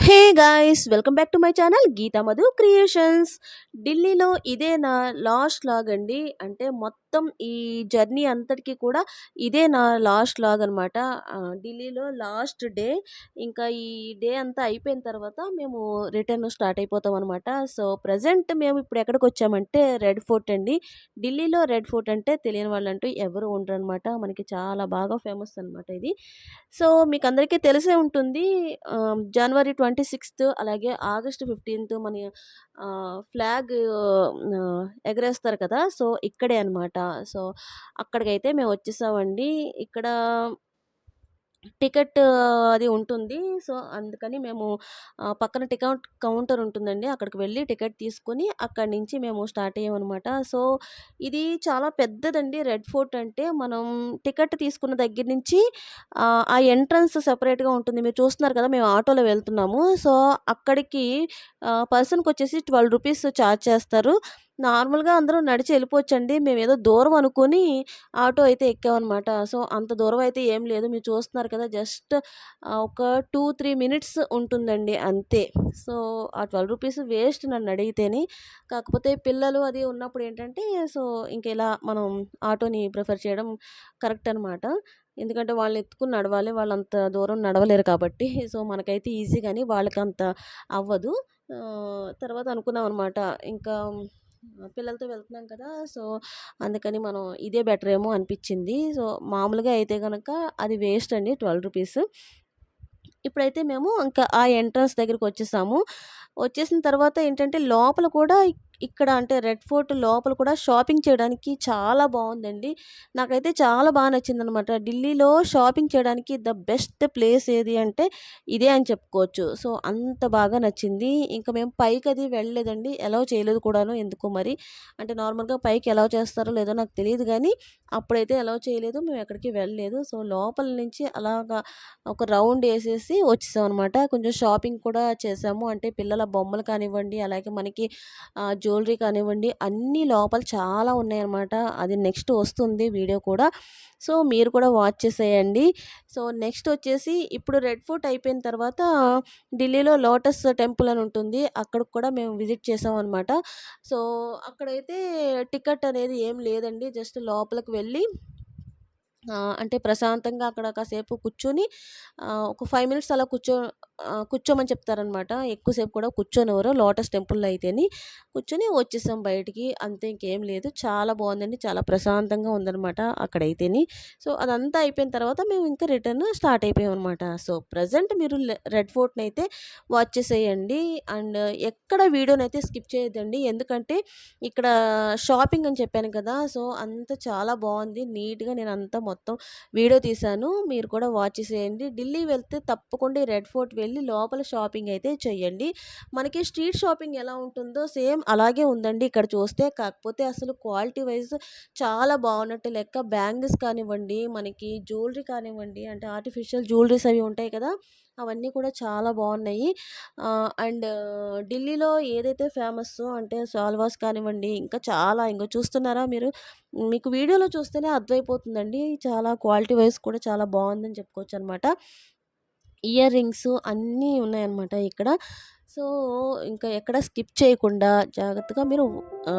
Hey guys welcome back to my channel Geetha Madhu creations. ఢిల్లీలో ఇదే నా last log అండి అంటే మొత్తం మొత్తం ఈ జర్నీ అంతటికి కూడా ఇదే నా లాస్ట్ లాగ్ అనమాట ఢిల్లీలో లాస్ట్ డే. ఇంకా ఈ డే అంతా అయిపోయిన తర్వాత మేము రిటర్న్ స్టార్ట్ అయిపోతాం అనమాట సో ప్రజెంట్ మేము ఇప్పుడు ఎక్కడికి వచ్చామంటే రెడ్ ఫోర్ట్ అండి. ఢిల్లీలో రెడ్ ఫోర్ట్ అంటే తెలియని వాళ్ళంటూ ఎవరు ఉండరు అనమాట మనకి చాలా బాగా ఫేమస్ అనమాట ఇది. సో మీకు అందరికీ తెలిసే ఉంటుంది. జనవరి ట్వంటీ సిక్స్త్ అలాగే ఆగస్ట్ ఫిఫ్టీన్త్ మన ఫ్లాగ్ ఎగరేస్తారు కదా! సో ఇక్కడే అనమాట సో అక్కడికైతే మేము వచ్చేసామండి ఇక్కడ టికెట్ అది ఉంటుంది. సో అందుకని మేము పక్కన టికెట్ కౌంటర్ ఉంటుందండి. అక్కడికి వెళ్ళి టికెట్ తీసుకొని అక్కడి నుంచి మేము స్టార్ట్ అయ్యామన్నమాట. సో ఇది చాలా పెద్దదండి. రెడ్ ఫోర్ట్ అంటే మనం టికెట్ తీసుకున్న దగ్గర నుంచి ఆ, ఆ ఎంట్రన్స్ సెపరేట్గా ఉంటుంది. మీరు చూస్తున్నారు కదా మేము ఆటోలో వెళ్తున్నాము. సో అక్కడికి పర్సన్కి వచ్చేసి ట్వెల్వ్ రూపీస్ ఛార్జ్ చేస్తారు. నార్మల్గా అందరూ నడిచి వెళ్ళిపోవచ్చండి. మేము ఏదో దూరం అనుకుని ఆటో అయితే ఎక్కామన్నమాట. సో అంత దూరం అయితే ఏం లేదు. మీరు చూస్తున్నారు కదా జస్ట్ ఒక టూ త్రీ మినిట్స్ ఉంటుందండి అంతే. సో ఆ ట్వెల్వ్ రూపీస్ వేస్ట్ నన్ను అడిగితేనే. కాకపోతే పిల్లలు అది ఉన్నప్పుడు ఏంటంటే సో ఇంక ఇలా మనం ఆటోని ప్రిఫర్ చేయడం కరెక్ట్ అనమాట ఎందుకంటే వాళ్ళని ఎత్తుకుని నడవాలి. వాళ్ళు అంత దూరం నడవలేరు కాబట్టి. సో మనకైతే ఈజీ కానీ వాళ్ళకి అంత అవ్వదు తర్వాత అనుకున్నాం అనమాట ఇంకా పిల్లలతో వెళ్తున్నాం కదా సో అందుకని మనం ఇదే బెటర్ ఏమో అనిపించింది. సో మామూలుగా అయితే కనుక అది వేస్ట్ అండి ట్వెల్వ్ రూపీస్. ఇప్పుడైతే మేము ఇంకా ఆ ఎంట్రన్స్ దగ్గరికి వచ్చేసాము. వచ్చేసిన తర్వాత ఏంటంటే లోపల కూడా ఇక్కడ అంటే రెడ్ ఫోర్ట్ లోపల కూడా షాపింగ్ చేయడానికి చాలా బాగుందండి. నాకైతే చాలా బాగా నచ్చింది అనమాట ఢిల్లీలో షాపింగ్ చేయడానికి ద బెస్ట్ ప్లేస్ ఏది అంటే ఇదే అని చెప్పుకోవచ్చు. సో అంత బాగా నచ్చింది. ఇంకా మేము పైకి అది వెళ్ళలేదండి. ఎలా చేయలేదు కూడాను ఎందుకో మరి. అంటే నార్మల్గా పైకి ఎలా చేస్తారో లేదో నాకు తెలియదు కానీ అప్పుడైతే ఎలా చేయలేదు. మేము ఎక్కడికి వెళ్ళలేదు. సో లోపల నుంచి అలాగా ఒక రౌండ్ వేసేసి వచ్చేసాం అనమాట కొంచెం షాపింగ్ కూడా చేసాము. అంటే పిల్లల బొమ్మలు కానివ్వండి అలాగే మనకి జ్యువెలరీ కానివ్వండి అన్నీ లోపల చాలా ఉన్నాయన్నమాట. అది నెక్స్ట్ వస్తుంది వీడియో కూడా. సో మీరు కూడా వాచ్ చేసేయండి. సో నెక్స్ట్ వచ్చేసి ఇప్పుడు రెడ్ ఫోర్ట్ అయిపోయిన తర్వాత ఢిల్లీలో లోటస్ టెంపుల్ అని ఉంటుంది. అక్కడికి కూడా మేము విజిట్ చేసాం అనమాట సో అక్కడైతే టికెట్ అనేది ఏం లేదండి. జస్ట్ లోపలికి వెళ్ళి అంటే ప్రశాంతంగా అక్కడ కాసేపు కూర్చొని ఒక ఫైవ్ మినిట్స్ అలా కూర్చో కూర్చోమని చెప్తారనమాట. ఎక్కువసేపు కూడా కూర్చోనివ్వరు. లోటస్ టెంపుల్లో అయితేని కూర్చొని వచ్చేసాం బయటికి. అంతే ఇంకేం లేదు. చాలా బాగుందండి. చాలా ప్రశాంతంగా ఉందనమాట అక్కడైతేని. సో అదంతా అయిపోయిన తర్వాత మేము ఇంకా రిటర్న్ స్టార్ట్ అయిపోయాం అనమాట సో ప్రజెంట్ మీరు రెడ్ ఫోర్ట్ని అయితే వాచ్ చేసేయండి. అండ్ ఎక్కడ వీడియోని అయితే స్కిప్ చేయొద్దండి. ఎందుకంటే ఇక్కడ షాపింగ్ అని చెప్పాను కదా! సో అంత చాలా బాగుంది. నీట్గా నేను అంతా మొత్తం వీడియో తీశాను. మీరు కూడా వాచ్ చేసేయండి. ఢిల్లీ వెళ్తే తప్పకుండా రెడ్ ఫోర్ట్ వెళ్ళి లోపల షాపింగ్ అయితే చేయండి. మనకి స్ట్రీట్ షాపింగ్ ఎలా ఉంటుందో సేమ్ అలాగే ఉందండి. ఇక్కడ చూస్తే కాకపోతే అసలు క్వాలిటీ వైజ్ చాలా బాగున్నట్టు లెక్క బ్యాంగిల్స్ కానివ్వండి మనకి జ్యువెలరీ కానివ్వండి అంటే ఆర్టిఫిషియల్ జ్యువెలరీస్ అవి ఉంటాయి కదా అవన్నీ కూడా చాలా బాగున్నాయి అండ్ ఢిల్లీలో ఏదైతే ఫేమస్ అంటే సాల్వాస్ కానివ్వండి ఇంకా చాలా ఇంకా చూస్తున్నారా మీరు? మీకు వీడియోలో చూస్తేనే అర్థమైపోతుందండి. చాలా క్వాలిటీ వైజ్ కూడా చాలా బాగుందని చెప్పుకోవచ్చు అనమాట ఇయర్ రింగ్స్ అన్నీ ఉన్నాయన్నమాట ఇక్కడ. సో ఇంకా ఎక్కడ స్కిప్ చేయకుండా జాగ్రత్తగా మీరు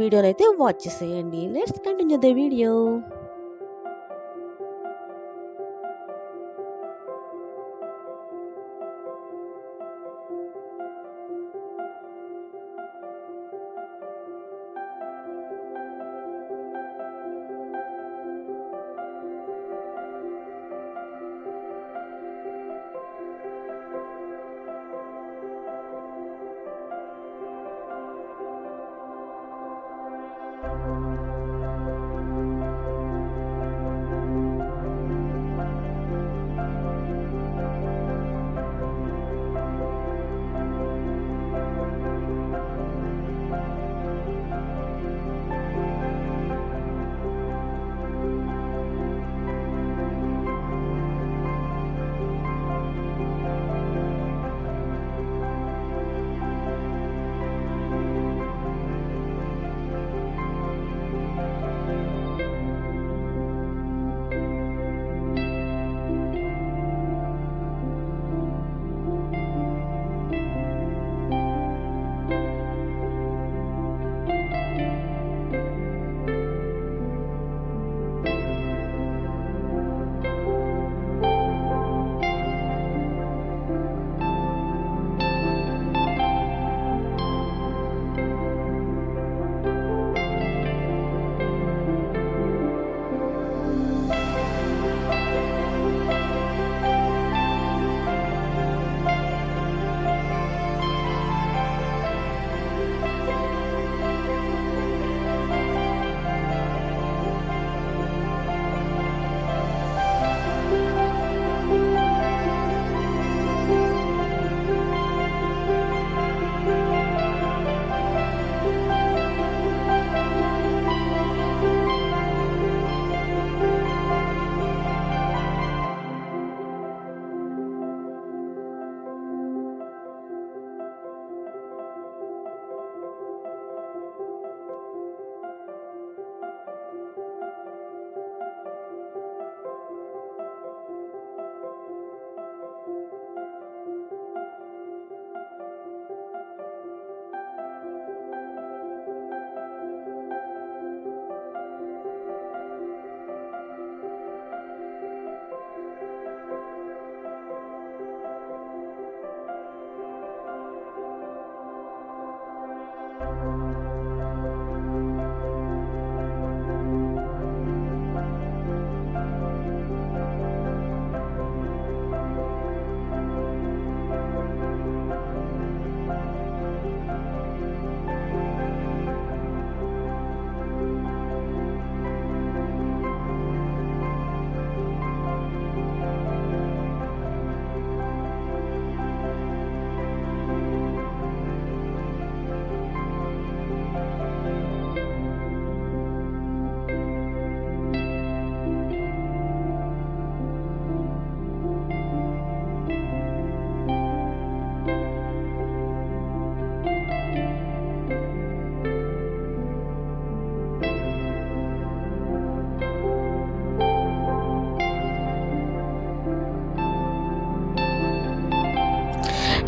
వీడియోనైతే అయితే వాచ్ చేసేయండి. Let's continue the video.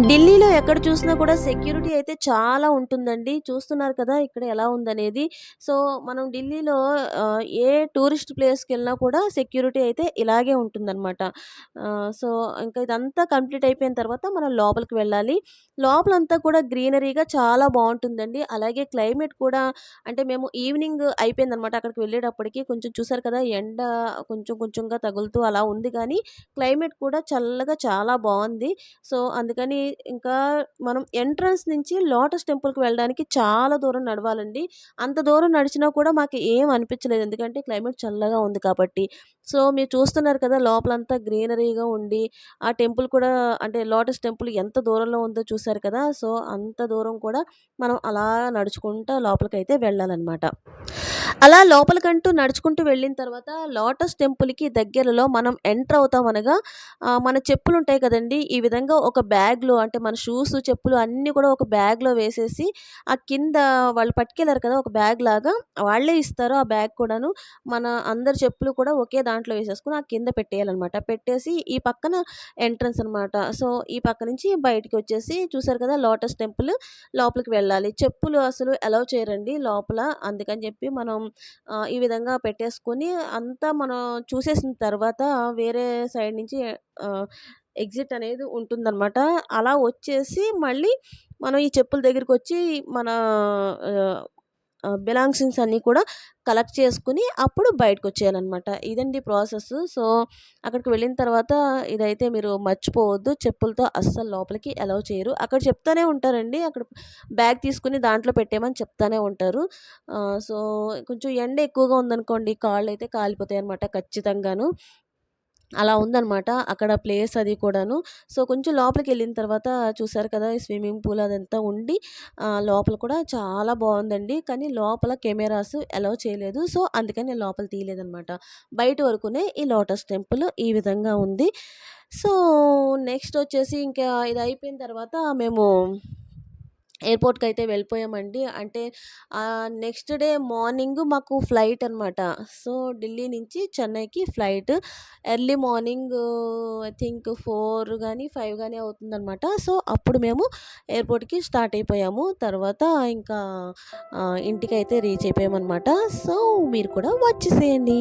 ఢిల్లీలో ఎక్కడ చూసినా కూడా సెక్యూరిటీ అయితే చాలా ఉంటుందండి. చూస్తున్నారు కదా! ఇక్కడ ఎలా ఉందనేది. సో, మనం ఢిల్లీలో ఏ టూరిస్ట్ ప్లేస్కి వెళ్ళినా కూడా సెక్యూరిటీ అయితే ఇలాగే ఉంటుందన్నమాట సో, ఇంకా ఇదంతా కంప్లీట్ అయిపోయిన తర్వాత మనం లోపలికి వెళ్ళాలి. లోపలంతా కూడా గ్రీనరీగా చాలా బాగుంటుందండి అలాగే క్లైమేట్ కూడా అంటే మేము ఈవినింగ్ అయిపోయిందనమాట. అక్కడికి వెళ్ళేటప్పటికి కొంచెం చూసారు కదా! ఎండ కొంచెం కొంచెంగా తగులుతూ అలా ఉంది కానీ క్లైమేట్ కూడా చల్లగా చాలా బాగుంది సో, అందుకని ఇంకా మనం ఎంట్రన్స్ నుంచి లోటస్ టెంపుల్‌కి వెళ్ళడానికి చాలా దూరం నడవాలండి. అంత దూరం నడిచినా కూడా మాకు ఏం అనిపించలేదు. ఎందుకంటే క్లైమేట్ చల్లగా ఉంది కాబట్టి. సో, మీరు చూస్తున్నారు కదా! లోపలంతా గ్రీనరీగా ఉండి, ఆ టెంపుల్ కూడా అంటే లోటస్ టెంపుల్ ఎంత దూరంలో ఉందో చూసారు కదా! సో, అంత దూరం కూడా మనం అలా నడుచుకుంటూ లోపలికైతే వెళ్ళాలన్నమాట అలా లోపలికంటూ నడుచుకుంటూ వెళ్ళిన తర్వాత లోటస్ టెంపుల్‌కి దగ్గరలో మనం ఎంటర్ అవుతాం అనగా మన చెప్పులు ఉంటాయి కదండీ! ఈ విధంగా ఒక బ్యాగ్‌లో అంటే మన షూస్, చెప్పులు అన్నీ కూడా ఒక బ్యాగ్‌లో వేసేసి, ఆ కింద వాళ్ళు పట్టుకెళ్ళారు కదా! ఒక బ్యాగ్ లాగా వాళ్ళే ఇస్తారు ఆ బ్యాగ్ కూడాను. మన అందరి చెప్పులు కూడా ఒకే దాంట్లో వేసేసుకొని ఆ కింద పెట్టేయాలన్నమాట పెట్టేసి ఈ పక్కన ఎంట్రన్స్ అనమాట. సో, ఈ పక్క నుంచి బయటికి వచ్చేసి చూసారు కదా! లోటస్ టెంపుల్ లోపలికి వెళ్ళాలి. చెప్పులు అసలు అలౌ చేయరండి లోపల. అందుకని చెప్పి మనం ఈ విధంగా పెట్టేసుకొని అంతా మనం చూసేసిన తర్వాత వేరే సైడ్ నుంచి ఎగ్జిట్ అనేది ఉంటుందనమాట. అలా వచ్చేసి మళ్ళీ మనం ఈ చెప్పుల దగ్గరికి వచ్చి మన బిలాంగ్సింగ్స్ అన్నీ కూడా కలెక్ట్ చేసుకుని అప్పుడు బయటకు వచ్చేయాలన్నమాట ఇదండి ప్రాసెస్. సో, అక్కడికి వెళ్ళిన తర్వాత ఇదైతే మీరు మర్చిపోవద్దు. చెప్పులతో అస్సలు లోపలికి అలౌ చేయరు. అక్కడ చెప్తానే ఉంటారండి. అక్కడ బ్యాగ్ తీసుకుని దాంట్లో పెట్టేయమని చెప్తానే ఉంటారు. సో, కొంచెం ఎండ ఎక్కువగా ఉందనుకోండి కాళ్ళు అయితే కాలిపోతాయి అనమాట ఖచ్చితంగాను. అలా ఉందనమాట. అక్కడ ప్లేస్ అది కూడాను. సో, కొంచెం లోపలికి వెళ్ళిన తర్వాత చూసారు కదా! ఈ స్విమ్మింగ్ పూల్ అదంతా ఉండి లోపల కూడా చాలా బాగుందండి కానీ లోపల కెమెరాస్ అలౌ చేయలేదు. సో, అందుకని నేను లోపల తీయలేదనమాట. బయట వరకునే ఈ లోటస్ టెంపుల్ ఈ విధంగా ఉంది. సో, నెక్స్ట్ వచ్చేసి ఇంకా ఇది అయిపోయిన తర్వాత మేము ఎయిర్పోర్ట్కి అయితే వెళ్ళిపోయామండి. అంటే నెక్స్ట్ డే మార్నింగ్ మాకు ఫ్లైట్ అనమాట. సో, ఢిల్లీ నుంచి చెన్నైకి flight. Early morning I think four కానీ ఫైవ్ కానీ అవుతుందన్నమాట సో, అప్పుడు మేము ఎయిర్‌పోర్ట్‌కి స్టార్ట్ అయిపోయాము. తర్వాత ఇంకా ఇంటికి అయితే రీచ్ అయిపోయామన్నమాట సో, మీరు కూడా వచ్చేసేయండి.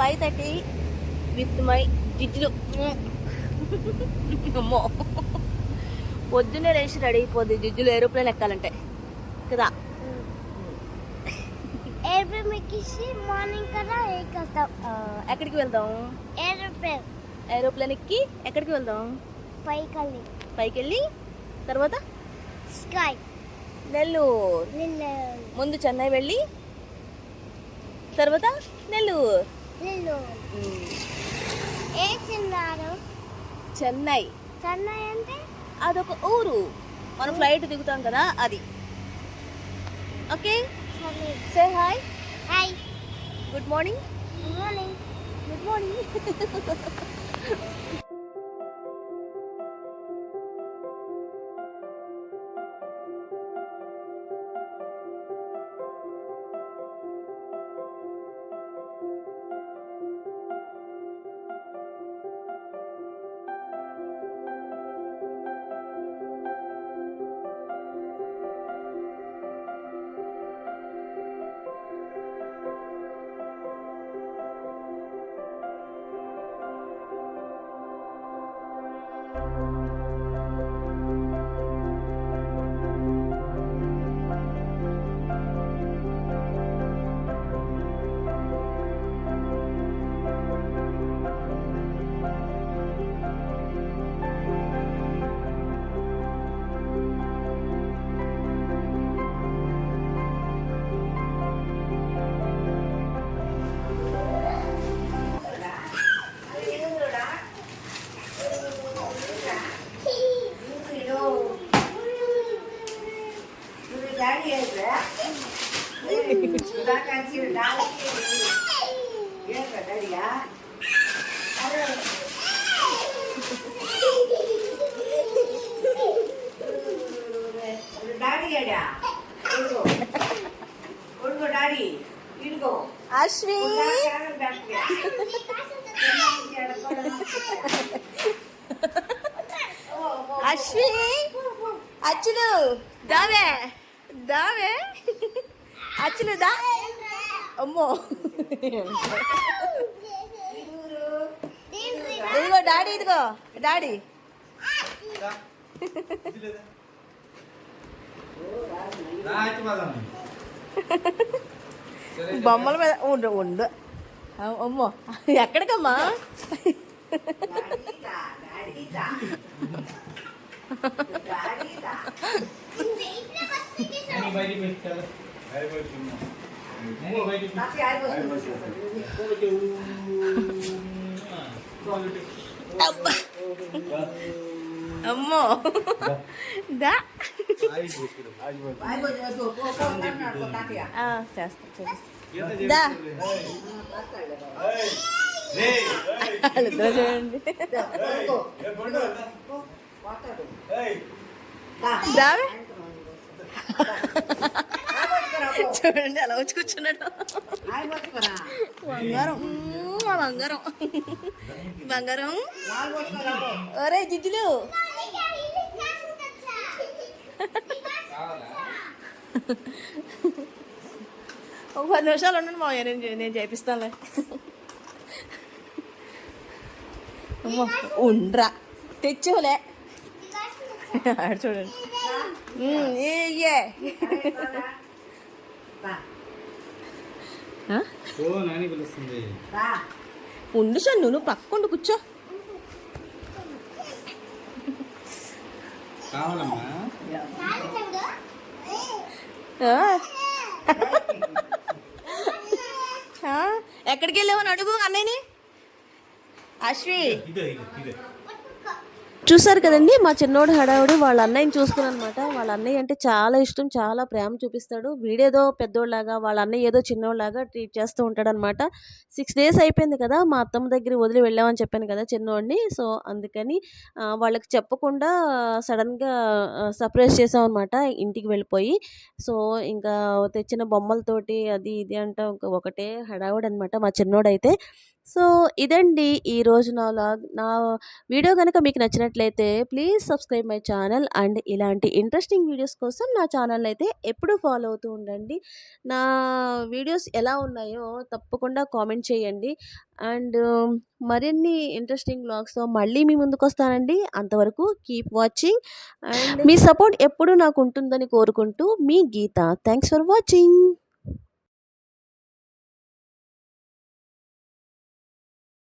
ఫైవ్ థర్టీ విత్ మై జిడ్లు అమ్మో. పొద్దున్నే లేచి రెడీ అయిపోద్ది జిడ్జులు ఏరోప్లేన్ ఎక్కాలంటే. కదా? ఏరోప్లేన్ ఎక్కిసి మార్నింగ్ కదా ఎక్కడికి వెళ్దాం? ఏరోప్లేన్. ఏరోప్లేన్ ఎక్కి ఎక్కడికి వెళ్దాం? పైకల్లి పైకి వెళ్ళి తర్వాత? స్కై. నెల్లూరు. నిల్లు ముందు చెన్నై వెళ్ళి తర్వాత? నెల్లూరు. ఏ చిన్నారు చెన్నై. చెన్నై అంటే? అదొక ఊరు. మనం ఫ్లైట్ దిగుతాం కదా అది. Okay? Say hi hi good morning good morning good morning ఇదిగో. కొడుకో డాడీ. ఇదిగో. అశ్వి. అశ్వి. అచ్చులు. దావే. దావే. అచ్చులు దా. అమ్మో. ఇదిగో డాడీ ఇదిగో. డాడీ. బొమ్మల మీద ఉండు ఉండు అమ్మో ఎక్కడికమ్మా అబ్బా. అమ్మో. దా. ఆ, చేస్తా చూపిస్తా దా. వాళ్ళిద్దరూ చూడండి. దావే చూడండి అలా వచ్చి కూర్చున్నాడు. బంగారం. మా బంగారం. బంగారం? ఒరే జిజ్జులు ఒక పది నిమిషాలు ఉండండి మా నేను నేను చేపిస్తానులే. ఉండ్రా. తెచ్చులే చూడండి. నాని పిలుస్తుంది. ఉండు షన్ను నువ్వు పక్కండు కూర్చో? ఎక్కడికి వెళ్ళావు అని అడుగు అన్నయ్యని? అశ్వి. చూసారు కదండి మా చిన్నోడు హడావుడి వాళ్ళ అన్నయ్యని చూసుకుని అనమాట వాళ్ళ అన్నయ్య అంటే చాలా ఇష్టం చాలా ప్రేమ చూపిస్తాడు. వీడేదో పెద్దోళ్ళలాగా వాళ్ళ అన్నయ్య ఏదో చిన్నోళ్ళలాగా ట్రీట్ చేస్తూ ఉంటాడు అనమాట సిక్స్ డేస్ అయిపోయింది కదా మా అత్తమ్మ దగ్గర వదిలి వెళ్ళామని చెప్పాను కదా చిన్నోడిని. సో అందుకని వాళ్ళకి చెప్పకుండా సడన్గా సర్ప్రైజ్ చేసాం అనమాట ఇంటికి వెళ్ళిపోయి. సో ఇంకా తెచ్చిన బొమ్మలతోటి అది ఇది అంట ఇంకా ఒకటే హడావుడి అనమాట మా చిన్నోడైతే. సో ఇదండి ఈరోజు నా లాగ్ నా వీడియో కనుక మీకు నచ్చినట్లయితే please subscribe my channel and ఇలాంటి ఇంట్రెస్టింగ్ వీడియోస్ కోసం నా ఛానల్ అయితే ఎప్పుడూ ఫాలో అవుతూ ఉండండి. నా వీడియోస్ ఎలా ఉన్నాయో తప్పకుండా కామెంట్ చేయండి. అండ్ మరిన్ని ఇంట్రెస్టింగ్ బ్లాగ్స్తో మళ్ళీ మీ ముందుకు వస్తానండి. అంతవరకు కీప్ వాచింగ్ అండ్ మీ సపోర్ట్ ఎప్పుడూ నాకు ఉంటుందని కోరుకుంటూ మీ గీత. Thanks for watching.